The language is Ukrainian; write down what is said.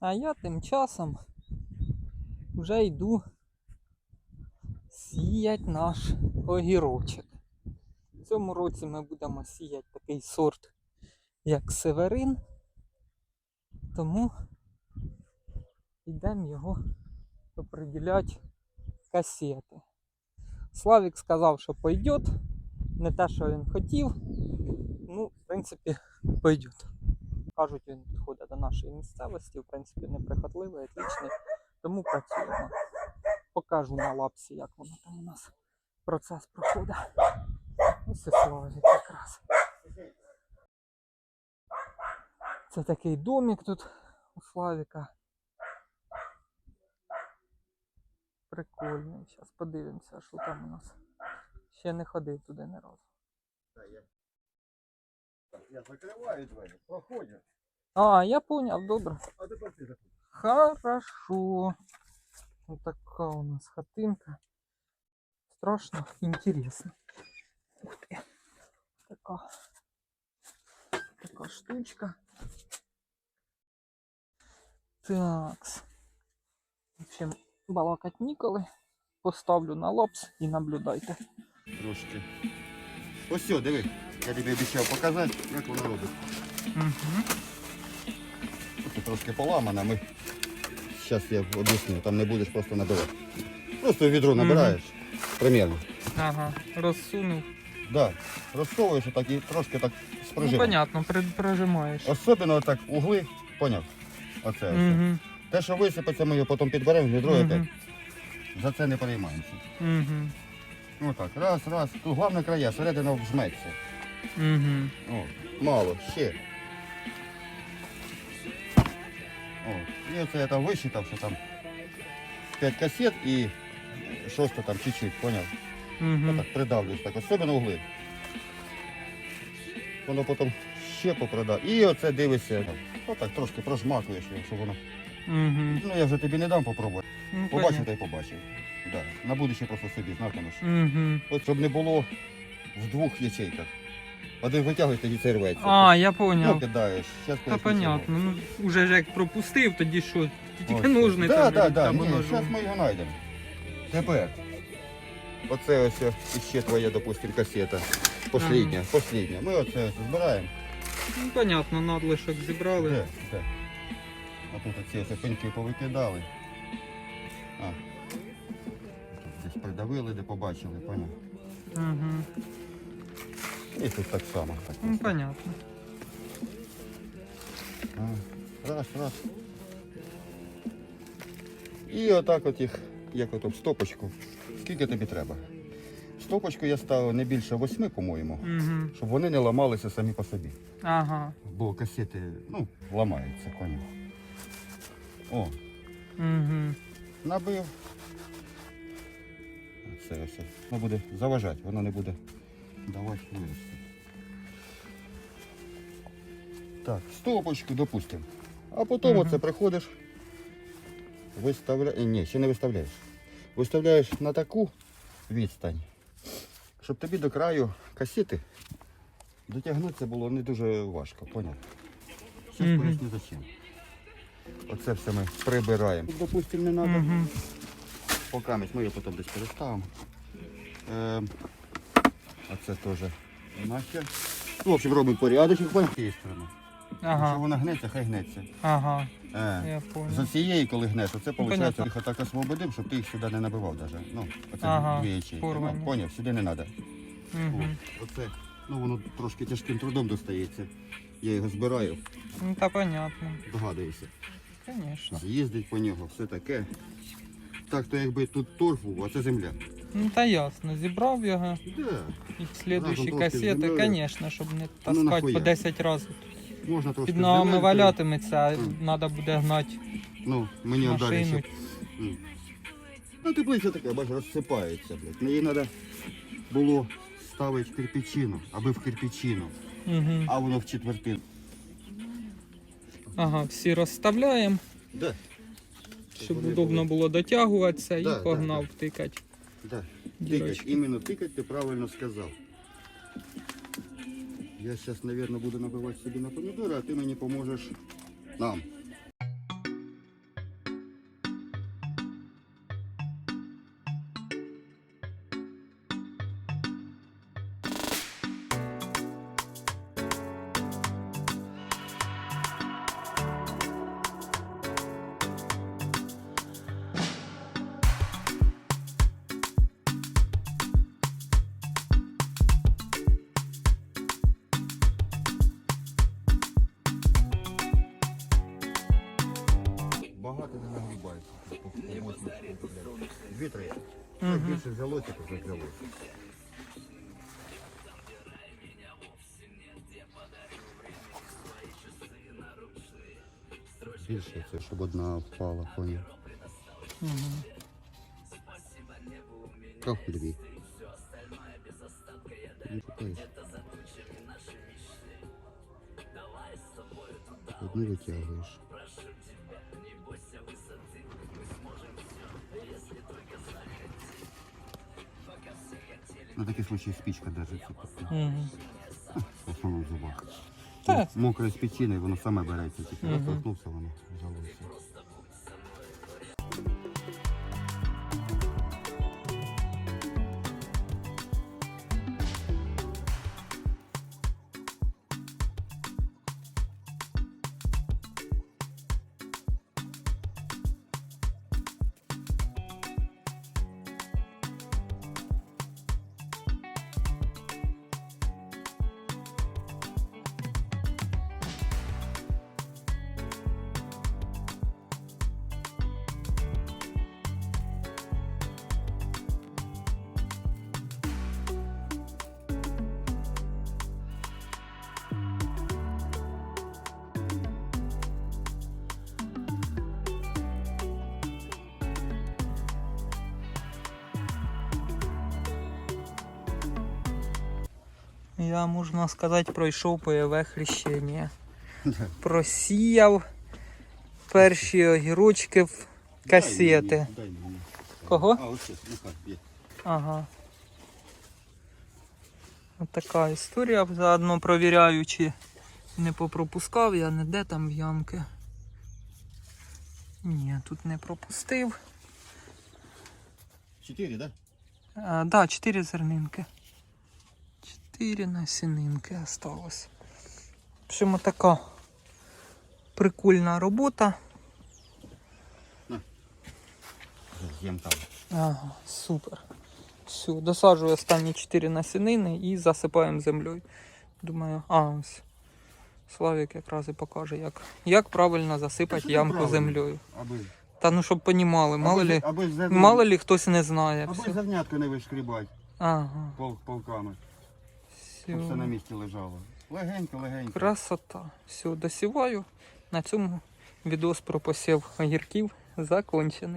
А я тим часом вже йду сіять наш огірочок. В цьому році ми будемо сіяти такий сорт, як северин. Тому йдемо його определяти касети. Славік сказав, що пойдет. Не те, що він хотів. Ну, в принципі, пойдет. Кажуть, він підходить до нашої місцевості, в принципі, неприхотливий, отличний. Тому працюємо. Покажу на лапсі, як воно там у нас процес проходить. Ось Славік якраз. Це такий домик тут у Славіка. Прикольний. Зараз подивимося, що там у нас. Ще не ходив туди ні разу. Я закриваю двері, проходять. А, я понял, добре. А тепер ти заходь. Хорошо. Вот такая у нас хатинка. Страшно интересно. Ух ты. Така. Така штучка. Такс. В общем, балакать ніколи. Поставлю на лапс і наблюдайте. Трошки. Ось все, диви. Я тобі обіцяв показати, як воно робить. Угу. Тут трошки поламано, ми. Зараз я об'ясню, там не будеш просто набирати. Просто відро набираєш. Примерно. Ага, розсунув. Да. Розсовуєш отак і трошки так з Ну, понятно, при- прожимаєш. Особливо так угли, поняв? Оце. ось. Угу. Те, що висипеться, ми його потім підберемо відро Мгм. опять. За це не переймаємося. Угу. Ну так, раз, раз. Тут головне края, середина вжметься. Угу. О, мало, ще. Оце я там висчитав, що там 5 касет і шоста там чуть-чуть, поняв? Угу. Так придавлюсь, так, особливо угли. Воно потім ще попродав. І оце дивишся. Отак трошки прожмакуєш, щоб воно. Угу. Ну я вже тобі не дам попробувати. Ну, Побачив та й побачив. Да. На будущее просто собі, знатимеш. Угу. От щоб не було в двох ячейках. Один витягуєш, тоді це рветься. А, я Ну, кидаєш. Щас Та поясню, понятно. Ну, уже ж як пропустив, тоді що? Тільки Ось. нужний Да, там да, беріть, да, або ні, ножом. зараз ми його знайдемо. Тепер. Оце ось іще твоя, допустим, касета. Последня, последня. Ми оце ось збираємо. Ну, понятно, надлишок зібрали. Де? Де? А тут оці ось пеньки повикидали. А. Тут Десь придавили, де побачили, поняв? Угу. І тут так само. Так, Ну, понятно. Раз, раз. І отак от їх, як от в стопочку. Скільки тобі треба? Стопочку я ставив не більше восьми, по-моєму, Угу. щоб вони не ламалися самі по собі. Ага. Бо касети, ну, ламаються, поняв. О, Угу. набив. Це ось. Воно буде заважати, воно не буде давати вирости. Так, стопочку, допустимо. А потім Мгм. оце приходиш, виставляєш. Ні, ще не виставляєш. Виставляєш на таку відстань, щоб тобі до краю касети дотягнутися було не дуже важко, поняв? Зараз Мгм. поясню зачем. Оце все ми прибираємо. Допустимо, не треба. Угу. Поки ми його потім десь переставимо. Е, а це теж нахер. Ну, в общем, робимо порядочок з цієї сторони. Якщо вона гнеться, хай гнеться. Ага. Е, Я з понял. цієї, коли гнеш, оце виходить, понятно. їх отак освободив, щоб ти їх сюди не набивав навіть. Ну, оце Ага, дві ячейки. порвані. Ну, поняв, сюди не треба. Угу. Оце, ну воно трошки тяжким трудом достається. Я його збираю, Ну, та понятно. догадуюся. Конечно. З'їздить по нього, все таке. Так, то якби тут торф був, а це земля. Ну та ясно, зібрав його. Да. І слідуючі трошки касети, землею. звісно, щоб не Ну, таскати нахуя? по 10 разів. Можна трошки Під ногами земелькою. валятиметься, а треба буде гнати Ну, мені машину. ще. М. Ну, теплиця така, бачиш, розсипається, блядь. Мені треба було ставити кирпичину, аби в кирпичину, Угу. а воно в четвертину. Ага, всі розставляємо, Да, щоб вони удобно були. було дотягуватися Да, і да, погнав да. тикати. да. Тикать, именно тыкать ты правильно сказал. Я сейчас, наверное, буду набивать себе на помидоры, а ты мне поможешь нам. багато не нагрібається. По- по восьмі штук, Дві-три. Мгм. Як більше взялося, то вже взялося. Більше це, щоб одна впала, поняв. Мгм. Трохи дві. Не купаєш. Одну витягуєш. На такий случай спичка держиться. Мгм. В основному в зубах. Так. Мокре з печіною, воно саме береться. Тільки раз Мгм. торкнувся, воно жалується. Я, можна сказати, пройшов бойове хрещення. Просіяв перші огірочки в касети. Кого? А, ось, є. Ага. Ось така історія. Заодно провіряю, чи не попропускав я не де там в ямки. Ні, тут не пропустив. Чотири, так? А, да, 4 зернинки. 4 насінинки осталось. В общем, така прикольна робота. Там. Ага, супер. Все, досаджую останні 4 насінини і засипаємо землею. Думаю, а ось. Славік якраз і покаже, як, як правильно засипати Та ямку правильно? землею. Аби, Та ну щоб понімали, мало аби, лі, аби, зерно- мало лі хтось не знає. аби зернятко не вишкрібати Ага, пол, полками. Щоб все на місці лежало. Легенько, легенько. Красота. Все, досіваю. На цьому відос про посів огірків закончений.